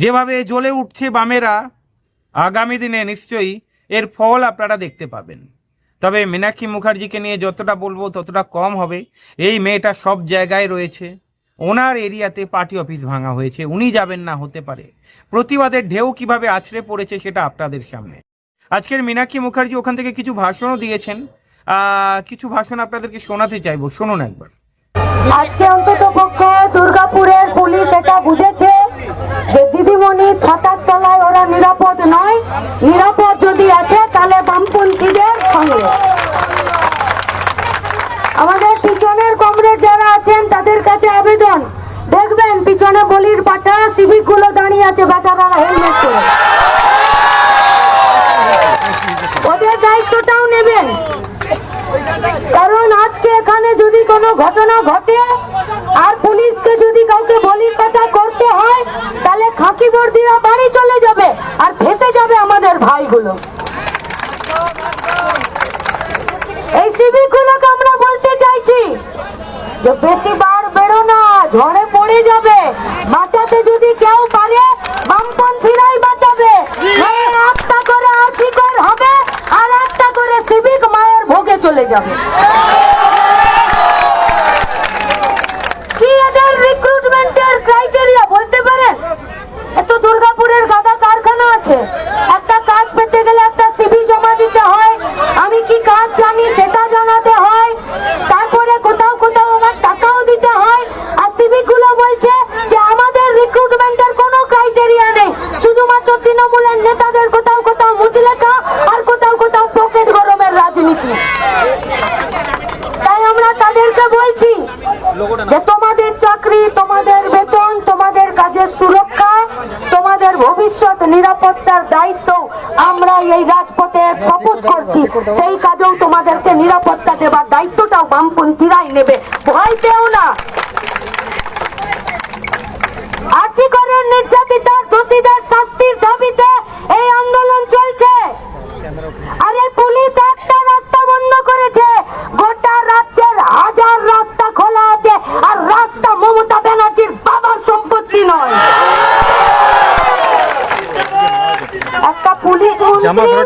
যেভাবে জ্বলে উঠছে বামেরা, আগামী দিনে নিশ্চয়ই এর ফল আপনারা দেখতে পাবেন। তবে মীনাক্ষী মুখার্জিকে নিয়ে যতটা বলব ততটা কম হবে। এই মেয়েটা সব জায়গায় রয়েছে। ওনার এরিয়াতে পার্টি অফিস ভাঙা হয়েছে। উনি যাবেন না, হতে পারে। প্রতিবাদের ঢেউ কীভাবে আছড়ে পড়েছে সেটা আপনাদের সামনে। আজকের মীনাক্ষী মুখার্জি ওখান থেকে কিছু ভাষণও দিয়েছেন। কিছু ভাষণ আপনাদেরকে শোনাতে চাইব। শুনুন একবার। আজকে অন্তত পক্ষে দুর্গাপুরের পুলিশ এটা বুঝেছে যে দিদিমণি ছাতার তলায় ওরা নিরাপদ নয় নিরাপদ যদি আছে তাহলে বামপন্থীদের সঙ্গে আমাদের পিছনের কমরেড যারা আছেন তাদের কাছে আবেদন দেখবেন পিছনে বলির পাঠা সিভিকগুলো দাঁড়িয়ে আছে বেচারা হেলমেট করে ওদের দায়িত্বটাও নেবেন কারণ আজকে এখানে যদি কোনো ঘটনা ঘটে আর পুলিশকে যদি কাউকে বলির কথা করতে হয়, তাহলে খাকি বর্দিরা বাড়ি চলে যাবে আর ফেসে যাবে আমাদের ভাইগুলো। এই সিভিক গুলোকে আমরা বলতে চাইছি যে বেশি বার বেরো না, ঝড়ে পড়ে যাবে। বাঁচাতে যদি কেউ পারে, বামপন্থীরাই বাঁচাবে। একটা করে আর্থিকর হবে আর একটা করে সিভিক মায়ের ভোগে চলে যাবে কি এদের রিক্রুটমেন্টের ক্রাইটেরিয়া বলতে পারেন এত দুর্গাপুরের গাদা কারখানা আছে একটা কাজ পেতে গেলে একটা সিভি জমা দিতে হয় আমি কি কাজ জানি সেটা জানাতে হয় তারপরে কোথাও কোথাও আমার টাকাও দিতে হয় আর সিভিকগুলো বলছে যে আমাদের রিক্রুটমেন্টের কোনো ক্রাইটেরিয়া নেই শুধুমাত্র তৃণমূলের নেতাদের কোথাও কোথাও মুচলেখা আর কোথাও কোথাও পকেট গরমের রাজনীতি তাই আমরা তাদেরকে বলছি যে তোমাদের চাকরি তোমাদের বেতন তোমাদের কাজের সুরক্ষা তোমাদের ভবিষ্যৎ নিরাপত্তার দায়িত্ব আমরা এই রাজপথে শপথ করছি। সেই কাজেও তোমাদেরকে নিরাপত্তা দেবার দায়িত্বটাও বামপন্থীরাই নেবে। ভয় পেও না। নির্যাতিত নির্যাতিতার দোষীদের শাস্তির দাবিতে এই আন্দোলন চলছে।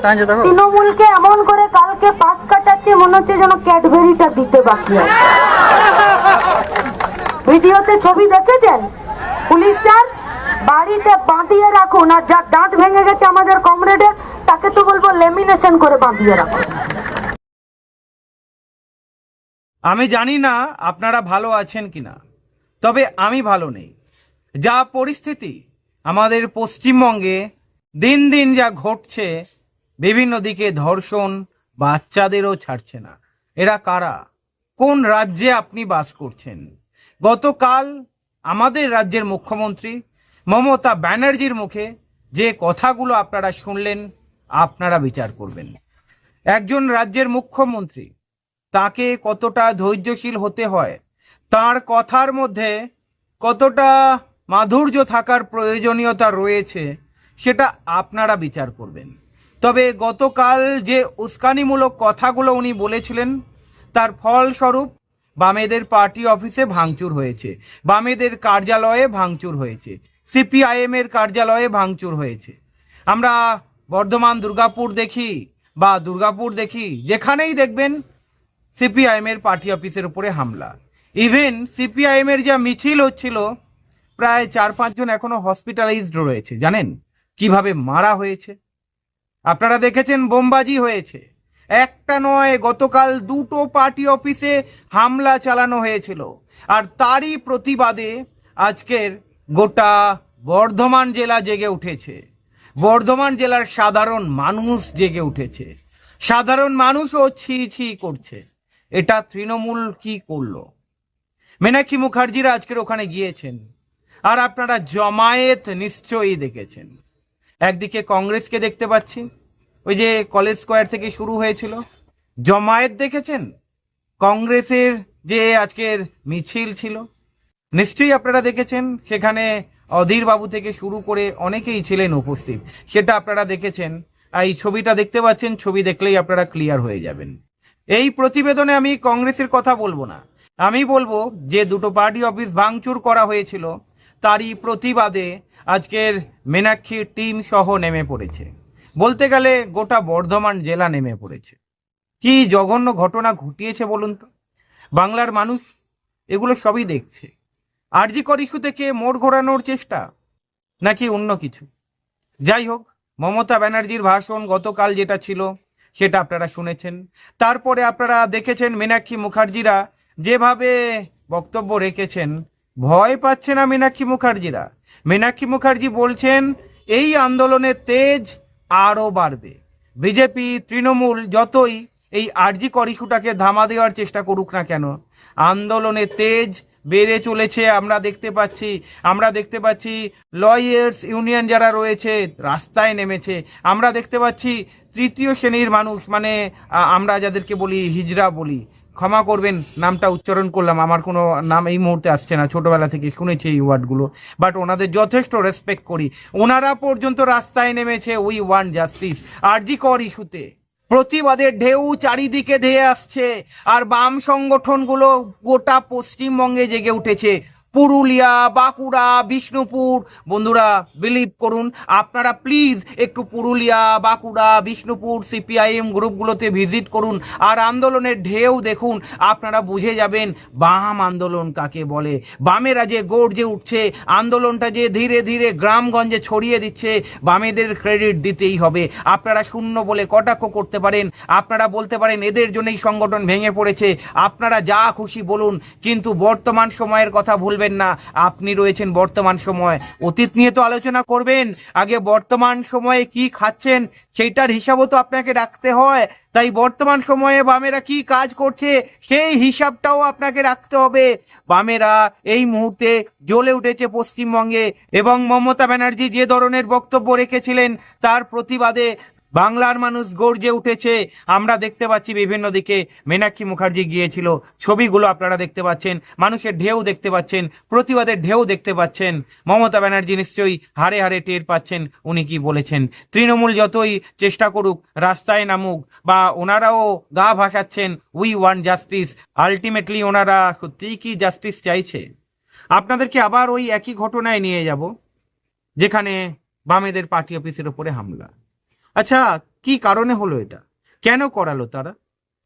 মন্ত্রী তৃণমূলকে এমন করে কালকে পাস কাটাচ্ছে মনে হচ্ছে যেন ক্যাডবেরিটা দিতে বাকি আছে। ভিডিওতে ছবি দেখেছেন? পুলিশটার বাড়িতে বাঁধিয়ে রাখুন আর যার দাঁত ভেঙে গেছে আমাদের কমরেডের তাকে তো বলব লেমিনেশন করে বাঁধিয়ে রাখুন। আমি জানি না আপনারা ভালো আছেন কিনা তবে আমি ভালো নেই। যা পরিস্থিতি আমাদের পশ্চিমবঙ্গে দিন দিন যা ঘটছে বিভিন্ন দিকে ধর্ষণ বাচ্চাদেরও ছাড়ছে না। এরা কারা? কোন রাজ্যে আপনি বাস করছেন? গতকাল আমাদের রাজ্যের মুখ্যমন্ত্রী মমতা ব্যানার্জির মুখে যে কথাগুলো আপনারা শুনলেন, আপনারা বিচার করবেন। একজন রাজ্যের মুখ্যমন্ত্রী, তাকে কতটা ধৈর্যশীল হতে হয়, তার কথার মধ্যে কতটা মাধুর্য থাকার প্রয়োজনীয়তা রয়েছে, সেটা আপনারা বিচার করবেন। তবে গতকাল যে উস্কানিমূলক কথাগুলো উনি বলেছিলেন, তার ফলস্বরূপ বামেদের পার্টি অফিসে ভাঙচুর হয়েছে, বামেদের কার্যালয়ে ভাঙচুর হয়েছে সিপিআইএম এর কার্যালয়ে ভাঙচুর হয়েছে। আমরা বর্ধমান দুর্গাপুর দেখি বা দুর্গাপুর দেখি, যেখানেই দেখবেন সিপিআইএম এর পার্টি অফিসের উপরে হামলা। ইভেন সিপিআইএম এর যা মিছিল হচ্ছিল, প্রায় চার পাঁচজন এখনও হসপিটালাইজড রয়েছে, জানেন? কীভাবে মারা হয়েছে? আপনারা দেখেছেন বোমবাজি হয়েছে। একটা নয়, গতকাল দুটো পার্টি অফিসে হামলা চালানো হয়েছিল। আর তারই প্রতিবাদে আজকের গোটা বর্ধমান জেলা জেগে উঠেছে। বর্ধমান জেলার সাধারণ মানুষ জেগে উঠেছে। সাধারণ মানুষও ছি ছি করছে। এটা তৃণমূল কি করল? মীনাক্ষী মুখার্জিরা আজকের ওখানে গিয়েছেন। আর আপনারা জমায়েত নিশ্চয়ই দেখেছেন। একদিকে কংগ্রেসকে দেখতে পাচ্ছি। ওই যে কলেজ স্কোয়ার থেকে শুরু হয়েছিল। জমায়েত দেখেছেন? কংগ্রেসের যে আজকের মিছিল ছিল। নিশ্চয়ই আপনারা দেখেছেন, সেখানে অধীর বাবু থেকে শুরু করে অনেকেই ছিলেন উপস্থিত। সেটা আপনারা দেখেছেন। এই ছবিটা দেখতে পাচ্ছেন, ছবি দেখলেই আপনারা ক্লিয়ার হয়ে যাবেন। এই প্রতিবেদনে আমি কংগ্রেসের কথা বলব না। আমি বলব যে দুটো পার্টি অফিস ভাঙচুর করা হয়েছিল, তারই প্রতিবাদে আজকের মীনাক্ষী টিম সহ নেমে পড়েছে। বলতে গেলে গোটা বর্ধমান জেলা নেমে পড়েছে। কি জঘন্য ঘটনা ঘটিয়েছে বলুন তো? বাংলার মানুষ এগুলো সবই দেখছে। আরজি কর ইস্যু থেকে মোড় ঘোরানোর চেষ্টা, নাকি অন্য কিছু? যাই হোক, মমতা ব্যানার্জির ভাষণ গতকাল যেটা ছিল, সেটা আপনারা শুনেছেন। তারপরে আপনারা দেখেছেন মীনাক্ষী মুখার্জিরা যেভাবে বক্তব্য রেখেছেন, ভয় পাচ্ছে না মীনাক্ষী মুখার্জিরা। মীনাক্ষী মুখার্জি বলছেন, এই আন্দোলনের তেজ আরও বাড়বে। বিজেপি, তৃণমূল যতই এই আরজি কর ইস্যুটাকে ধামা দেওয়ার চেষ্টা করুক না কেন, আন্দোলনের তেজ বেড়ে চলেছে। আমরা দেখতে পাচ্ছি, আমরা দেখতে পাচ্ছি লয়ার্স ইউনিয়ন যারা রয়েছে, রাস্তায় নেমেছে। আমরা দেখতে পাচ্ছি তৃতীয় শ্রেণির মানুষ মানে আমরা যাদেরকে বলি হিজড়া বলি ক্ষমা করবেন, নামটা উচ্চারণ করলাম, আমার কোনো নাম এই মুহূর্তে আসছে না, ছোটবেলা থেকে শুনেছি এই ওয়ার্ডগুলো বাট ওনাদের যথেষ্ট রেসপেক্ট করি। ওনারা পর্যন্ত রাস্তায় নেমেছে উই ওয়ান জাস্টিস আরজি কর ইস্যুতে প্রতিবাদের ঢেউ চারিদিকে ধেয়ে আসছে, আর বাম সংগঠনগুলো গোটা পশ্চিমবঙ্গে জেগে উঠেছে। পুরুলিয়া, বাঁকুড়া, বিষ্ণুপুর। বন্ধুরা বিলিভ করুন, আপনারা প্লিজ একটু পুরুলিয়া, বাঁকুড়া, বিষ্ণুপুর সিপিআইএম গ্রুপগুলোতে ভিজিট করুন আর আন্দোলনের ঢেউ দেখুন। আপনারা বুঝে যাবেন বাম আন্দোলন কাকে বলে। বামেরা যে গর্জে উঠছে, আন্দোলনটা যে ধীরে ধীরে গ্রামগঞ্জে ছড়িয়ে দিচ্ছে, বামেদের ক্রেডিট দিতেই হবে। আপনারা শূন্য বলে কটাক্ষ করতে পারেন, আপনারা বলতে পারেন এদের জন্যই সংগঠন ভেঙে পড়েছে। আপনারা যা খুশি বলুন, কিন্তু বর্তমান সময়ের কথা ভুলবেন না। আপনি রয়েছেন বর্তমান সময়। অতীত নিয়ে তো আলোচনা করবেন। আগে বর্তমান সময়ে কি খাচ্ছেন, সেইটার হিসাবও তো আপনাকে রাখতে হয়। তাই বর্তমান সময়ে বামেরা কি কাজ করছে, সেই হিসাবটাও আপনাকে রাখতে হবে। বামেরা এই মুহূর্তে জ্বলে উঠেছে পশ্চিমবঙ্গে এবং মমতা ব্যানার্জি যে ধরনের বক্তব্য রেখেছিলেন, তার প্রতিবাদে বাংলার মানুষ গর্জে উঠেছে। আমরা দেখতে পাচ্ছি বিভিন্ন দিকে মীনাক্ষী মুখার্জি গিয়েছিল। ছবিগুলো আপনারা দেখতে পাচ্ছেন। মানুষের ঢেউ দেখতে পাচ্ছেন। প্রতিবাদের ঢেউ দেখতে পাচ্ছেন। মমতা ব্যানার্জি নিশ্চয়ই হারে হারে টের পাচ্ছেন উনি কি বলেছেন। তৃণমূল যতই চেষ্টা করুক, রাস্তায় নামুক বা ওনারাও গা ভাসাচ্ছেন উই ওয়ান জাস্টিস আলটিমেটলি ওনারা সত্যিই কি জাস্টিস চাইছে? আপনাদেরকে আবার ওই একই ঘটনায় নিয়ে যাব? যেখানে বামেদের পার্টি অফিসের উপরে হামলা। আচ্ছা কি কারণে হলো এটা? কেন করালো তারা?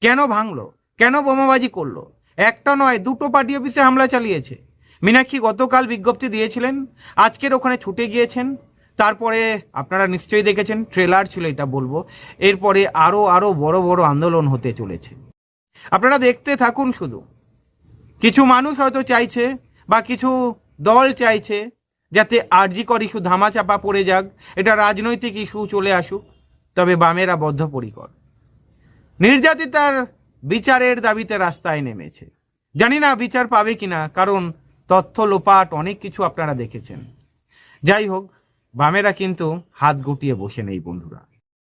কেন ভাঙলো? কেন বোমাবাজি করল? একটা নয়, দুটো পার্টি অফিসে হামলা চালিয়েছে। মীনাক্ষী গতকাল বিজ্ঞপ্তি দিয়েছিলেন, আজকের ওখানে ছুটে গিয়েছেন। তারপরে আপনারা নিশ্চয়ই দেখেছেন, ট্রেলার ছিল এটা বলব। এরপরে আরও আরও বড় বড় আন্দোলন হতে চলেছে। আপনারা দেখতে থাকুন শুধু। কিছু মানুষ হয়তো চাইছে বা কিছু দল চাইছে যাতে আরজি কর ইস্যু ধামাচাপা পড়ে যাক, এটা রাজনৈতিক ইস্যু চলে আসুক। তবে বামেরা বদ্ধপরিকর। নির্যাতিতার বিচারের দাবিতে রাস্তায় নেমেছে। জানি না বিচার পাবে কিনা, কারণ তথ্য লোপাট অনেক কিছু আপনারা দেখেছেন। যাই হোক, বামেরা কিন্তু হাত গুটিয়ে বসে নেই বন্ধুরা।